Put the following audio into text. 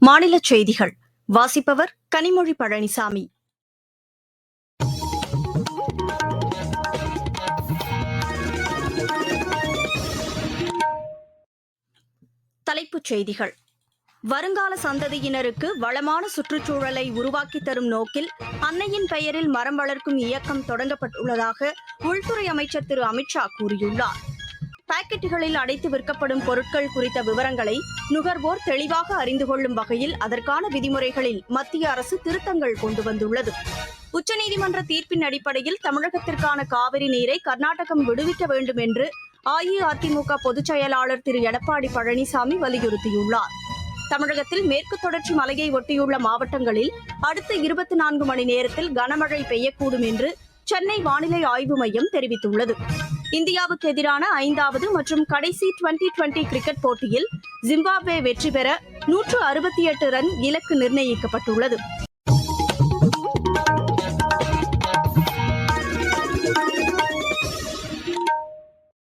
மாநில செய்திகள். வாசிப்பவர் கனிமொழி பழனிசாமி. தலைப்புச் செய்திகள். வருங்கால சந்ததியினருக்கு வளமான சுற்றுச்சூழலை உருவாக்கித் தரும் நோக்கில் அன்னையின் பெயரில் மரம் வளர்க்கும் இயக்கம் தொடங்கப்பட்டுள்ளதாக உள்துறை அமைச்சர் திரு அமித்ஷா கூறியுள்ளார். பாக்கெட்டுகளில் அடைத்து விற்கப்படும் பொருட்கள் குறித்த விவரங்களை நுகர்வோர் தெளிவாக அறிந்து கொள்ளும் வகையில் அதற்கான விதிமுறைகளில் மத்திய அரசு திருத்தங்கள் கொண்டு வந்துள்ளது. உச்சநீதிமன்ற தீர்ப்பின் அடிப்படையில் தமிழகத்திற்கான காவிரி நீரை கர்நாடகம் விடுவிக்க வேண்டும் என்று அஇஅதிமுக பொதுச் செயலாளர் திரு. எடப்பாடி பழனிசாமி வலியுறுத்தியுள்ளார். தமிழகத்தில் மேற்கு தொடர்ச்சி மலையை ஒட்டியுள்ள மாவட்டங்களில் அடுத்த இருபத்தி நான்கு மணி நேரத்தில் கனமழை பெய்யக்கூடும் என்று சென்னை வானிலை ஆய்வு மையம் தெரிவித்துள்ளது. இந்தியாவுக்கு எதிரான ஐந்தாவது மற்றும் கடைசி டுவெண்டி டுவெண்டி கிரிக்கெட் போட்டியில் ஜிம்பாப்வே வெற்றி பெற நூற்று அறுபத்தி எட்டு ரன் இலக்கு நிர்ணயிக்கப்பட்டுள்ளது.